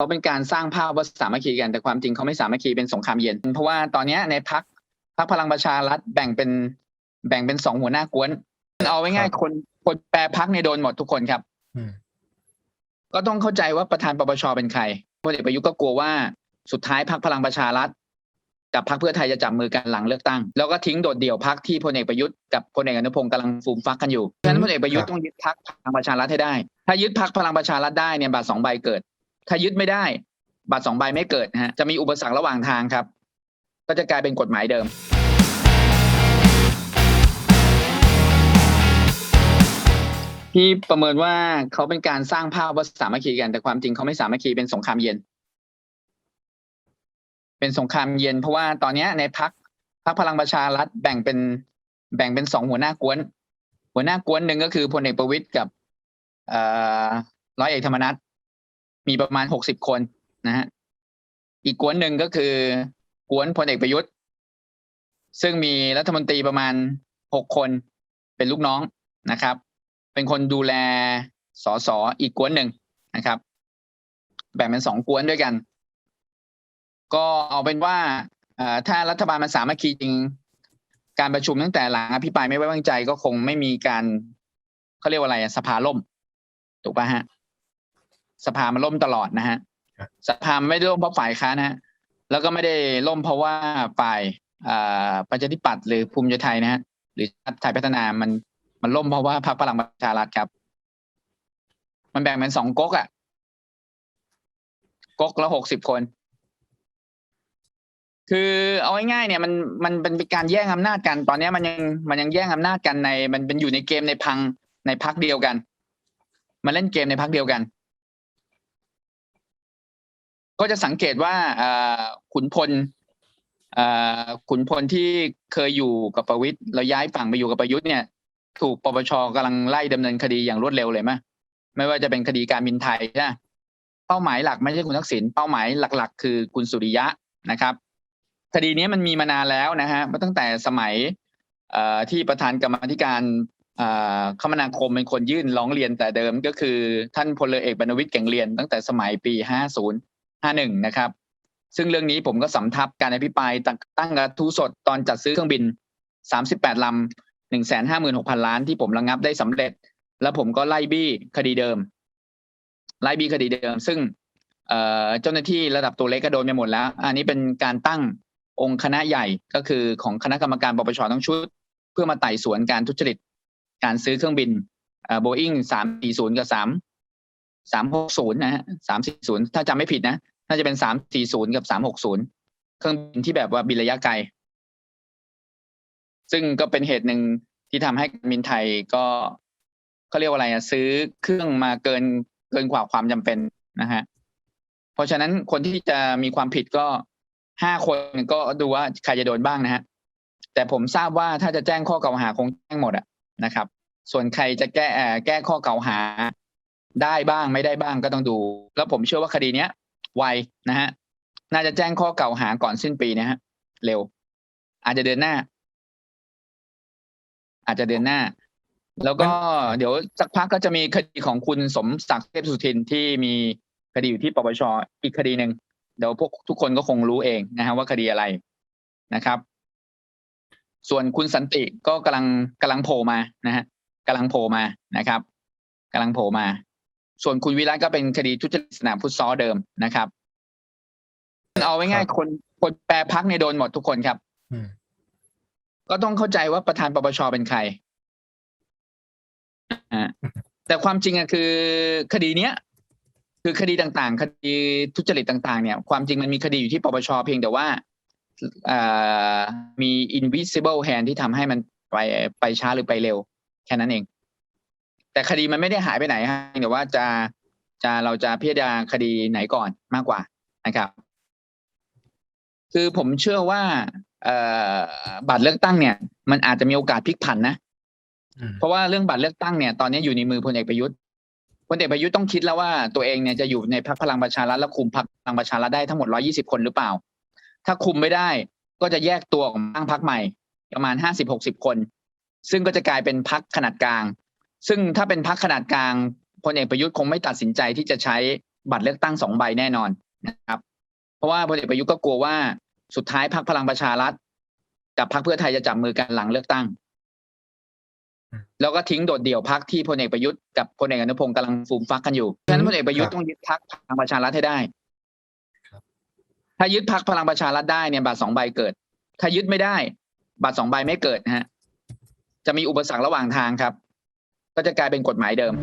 เขาเป็นการสร้างภาพว่าสามัคคีกัน แต่ความจริงเขาไม่สามัคคีเป็นสงครามเย็น เพราะว่าตอนเนี้ยในพักพักพลังประชารัฐแบ่งเป็นแบ่งเป็นสองหัวหน้ากวน เอาไว้ง่ายๆคนคนแปรพักในยโดนหมดทุกคนครับอืมก็ต้องเข้าใจว่าประธานปปชเป็นใครพลเอกประยุทธ์ก็กลัวว่าสุดท้ายพักพลังประชารัฐกับพรรคเพื่อไทยจะจับมือกันหลังเลือกตั้ง แล้วก็ทิ้งโดดเดี่ยวพักที่พลเอกประยุทธ์กับพลเอกอนุพงศ์กำลังฟูมฟักกันอยู่ฉะนั้นพลเอกประยุทธ์ต้องยึดพักพลังประชารัฐให้ได้ ถ้ายึดพักพลังประชารัฐได้เนี่ยบัตรสองใบเกิด ถ้ายึดไม่ได้ บัตรสองใบไม่เกิดนะฮะจะมีอุปสรรคระหว่างทางครับ ก็จะกลายเป็นกฎหมายเดิมที่ประเมินว่าเขาเป็นการสร้างภาพว่าสามัคคีกัน แต่ความจริงเขาไม่สามัคคีเป็นสงครามเย็น เป็นสงครามเย็น เพราะว่าตอนนี้ในพักพักพลังประชารัฐแบ่งเป็นแบ่งเป็นสองหัวหน้ากวน หัวหน้ากวนหนึ่งก็คือพลเอกประวิตยกับอ่อร้อยเอกธรรมนัฐ มีประมาณหกสิบคนนะฮะอีกกวนหนึ่งก็คือกวนพลเอกประยุทธ์ ซึ่งมีรัฐมนตรีประมาณหกคนเป็นลูกน้องนะครับ เป็นคนดูแลสอสออีกกวนหนึ่งนะครับ แบ่งเป็นสองกวนด้วยกัน ก็เอาเป็นว่าถ้ารัฐบาลมันสามัคคีจริง การประชุมตั้งแต่หลังอภิปรายไม่ไว้วางใจก็คงไม่มีการเขาเรียกว่าอะไรสภาล่มถูกปะฮะ สภามันล่มตลอดนะฮะครับสภาไม่ได้ล่มเพราะฝ่ายค้านนะฮะแล้วก็ไม่ได้ล่มเพราะว่าฝ่ายเอ่อประชาธิปัตย์หรือภูมิใจไทยนะฮะหรือชาติไทยพัฒนามันมันล่มเพราะว่าพรรคพลังประชารัฐครับ มันแบ่งเป็นสองก๊กอะก๊กละหกสิบคน คือเอาง่ายๆเนี่ยมันมันเป็นการแย่งอำนาจกัน ตอนเนี้ยมันยังมันยังแย่งอำนาจกันใน มันเป็นอยู่ในเกมในพังในพักเดียวกันมาเล่นเกมในพักเดียวกัน ก็จะสังเกตว่าขุนพลขุนพลที่เคยอยู่กับประวิตยแล้วย้ายฝั่งไปอยู่กับประยุทธ์เนี่ย ถูกปปชกำลังไล่ดำเนินคดีอย่างรวดเร็วเลยไหมไม่ว่าจะเป็นคดีการบินไทยใช่เป้าหมายหลักไม่ใช่คุณทักษิณเป้าหมายหลัก ๆ คือคุณสุริยะนะครับ คดีนี้มันมีมานานแล้วนะฮะมาตั้งแต่สมัยที่ประธานกรรมธิการคมนาคมเป็นคนยื่นร้องเรียนแต่เดิมก็คือท่านพลเรือเอกบรรณวิทย์เก่งเรียนตั้งแต่สมัยปี 50 51นะครับ ซึ่งเรื่องนี้ผมก็สำทับการอภิปรายตั้งกระทู้สดตอนจัดซื้อเครื่องบิน 38ลำ156,000 ล้านที่ผมระงับได้สำเร็จ แล้วผมก็ไล่บี้คดีเดิม ไล่บี้คดีเดิม ซึ่งเจ้าหน้าที่ระดับตัวเล็กก็โดนไปหมดแล้ว อันนี้เป็นการตั้งองค์คณะใหญ่ก็คือของคณะกรรมการปปชทั้งชุด เพื่อมาไต่สวนการทุจริต การซื้อเครื่องบินโบอิ้งสามสี่ศูนย์กับสาม สามหกศูนย์นะฮะสามสี่ศูนย์ถ้าจำไม่ผิดนะน่าจะเป็นสามสี่ศูนย์กับสามหกศูนย์เครื่องบินที่แบบว่าบินระยะไกล ซึ่งก็เป็นเหตุหนึ่งที่ทำให้บินไทยก็เขาเรียกว่าอะไรอะซื้อเครื่องมาเกินเกินกว่าความจำเป็นนะฮะเพราะฉะนั้นคนที่จะมีความผิดก็ห้าคนก็ดูว่าใครจะโดนบ้างนะฮะแต่ผมทราบว่าถ้าจะแจ้งข้อกล่าวหาคงแจ้งหมดอะนะครับ ส่วนใครจะแก้แก้ข้อกล่าวหา ได้บ้างไม่ได้บ้างก็ต้องดู แล้วผมเชื่อว่าคดีเนี้ยไวนะฮะน่าจะแจ้งข้อเก่าหาก่อนสิ้นปีนะฮะเร็ว อาจจะเดือนหน้า อาจจะเดือนหน้า แล้วก็เดี๋ยวสักพักก็จะมีคดีของคุณสมศักดิ์เทพสุทินที่มีคดีอยู่ที่ปปชอีกคดีหนึ่งเดี๋ยวพวกทุกคนก็คงรู้เองนะฮะว่าคดีอะไรนะครับ ส่วนคุณสันติก็กำลังกำลังโผล่มานะฮะกำลังโผล่มานะครับกำลังโผล่มา ส่วนคุณวิรัตก็เป็นคดีทุจริตสนามฟุตซอลเดิมนะครับ เอาไว้ง่ายๆคนคนแปรพักในยโดนหมดทุกคนครับอืมก็ต้องเข้าใจว่าประธานปปชเป็นใครอ่าแต่ความจริงอะคือ คดีเนี้ย คือคดีต่างๆ คดีทุจริตต่างๆ เนี่ย ความจริงมันมีคดีอยู่ที่ปปชเพียงแต่ว่าอ่ามี invisible hand ที่ทำให้มันไปไปช้าหรือไปเร็ว แค่นั้นเอง แต่คดีมันไม่ได้หายไปไหนฮะเพียงแต่ว่าจะจะเราจะพิจารณาคดีไหนก่อนมากกว่านะครับ คือผมเชื่อว่าเอ่อบัตรเลือกตั้งเนี่ย มันอาจจะมีโอกาสพลิกผันนะอืมเพราะว่าเรื่องบัตรเลือกตั้งเนี่ยตอนนี้อยู่ในมือพลเอกประยุทธ์พลเอกประยุทธ์ต้องคิดแล้วว่าตัวเองเนี่ยจะอยู่ในพรรคพลังประชารัฐและคุมพรรคพลังประชารัฐได้ทั้งหมด 120 คนหรือเปล่า ถ้าคุมไม่ได้ก็จะแยกตัวออกมาตั้งพรรคใหม่ ประมาณ 50-60 คน ซึ่งก็จะกลายเป็นพรรคขนาดกลาง ซึ่งถ้าเป็นพรรคขนาดกลางพลเอกประยุทธ์คงไม่ตัดสินใจที่จะใช้บัตรเลือกตั้งสองใบแน่นอนนะครับเพราะว่าพลเอกประยุทธ์ก็กลัวว่าสุดท้ายพรรคพลังประชารัฐกับพรรคเพื่อไทยจะจับมือกันหลังเลือกตั้ง แล้วก็ทิ้งโดดเดี่ยวพรรคที่พลเอกประยุทธ์กับพลเอกอนุพงศ์กำลังฟูมฟักกันอยู่ฉะนั้นพลเอกประยุทธ์ต้องยึดพรรคพลังประชารัฐให้ได้ครับถ้ายึดพรรคพลังประชารัฐได้เนี่ยบัตรสองใบเกิด ถ้ายึดไม่ได้ บัตรสองใบไม่เกิดนะฮะ จะมีอุปสรรคระหว่างทางครับ ก็จะกลายเป็นกฎหมายเดิม